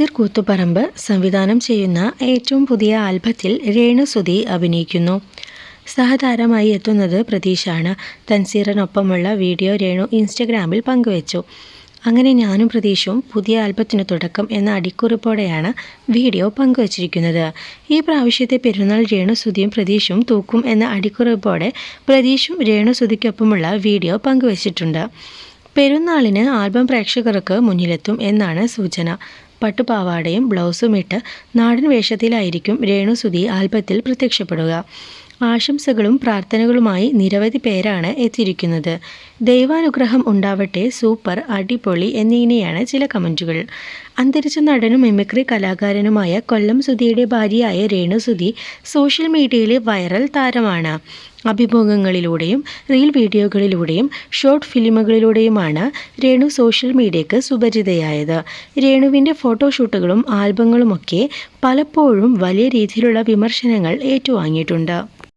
നസീർ കൂത്തുപറമ്പ് സംവിധാനം ചെയ്യുന്ന ഏറ്റവും പുതിയ ആൽബത്തിൽ രേണുസുതി അഭിനയിക്കുന്നു. സഹതാരമായി എത്തുന്നത് പ്രതീഷാണ് തൻസീറിനൊപ്പമുള്ള വീഡിയോ രേണു ഇൻസ്റ്റഗ്രാമിൽ പങ്കുവച്ചു. അങ്ങനെ ഞാനും പ്രതീഷും പുതിയ ആൽബത്തിന് തുടക്കം എന്ന അടിക്കുറിപ്പോടെയാണ് വീഡിയോ പങ്കുവച്ചിരിക്കുന്നത്. ഈ പ്രാവശ്യത്തെ പെരുന്നാൾ രേണുസുതിയും പ്രതീഷും തൂക്കും എന്ന അടിക്കുറിപ്പോടെ പ്രതീഷും രേണുസുതിക്കൊപ്പമുള്ള വീഡിയോ പങ്കുവച്ചിട്ടുണ്ട്. പെരുന്നാളിന് ആൽബം പ്രേക്ഷകർക്ക് മുന്നിലെത്തും എന്നാണ് സൂചന. പട്ടുപാവാടയും ബ്ലൗസും ഇട്ട് നാടൻ വേഷത്തിലായിരിക്കും രേണുസുതി ആൽബത്തിൽ പ്രത്യക്ഷപ്പെടുക. ആശംസകളും പ്രാർത്ഥനകളുമായി നിരവധി പേരാണ് എത്തിയിരിക്കുന്നത്. ദൈവാനുഗ്രഹം ഉണ്ടാവട്ടെ സൂപ്പർ അടിപൊളി എന്നിങ്ങനെയാണ് ചില കമന്റുകൾ അന്തരിച്ച നടനും മിമിക്രി കലാകാരനുമായ കൊല്ലം സുധിയുടെ ഭാര്യയായ രേണു സുധി സോഷ്യൽ മീഡിയയിലെ വൈറൽ താരമാണ്. അഭിമുഖങ്ങളിലൂടെയും റീൽ വീഡിയോകളിലൂടെയും ഷോർട്ട് ഫിലിമുകളിലൂടെയുമാണ് രേണു സോഷ്യൽ മീഡിയയ്ക്ക് സുപരിചിതയായത്. രേണുവിന്റെ ഫോട്ടോഷൂട്ടുകളും ആൽബങ്ങളുമൊക്കെ പലപ്പോഴും വലിയ രീതിയിലുള്ള വിമർശനങ്ങൾ ഏറ്റുവാങ്ങിയിട്ടുണ്ട്.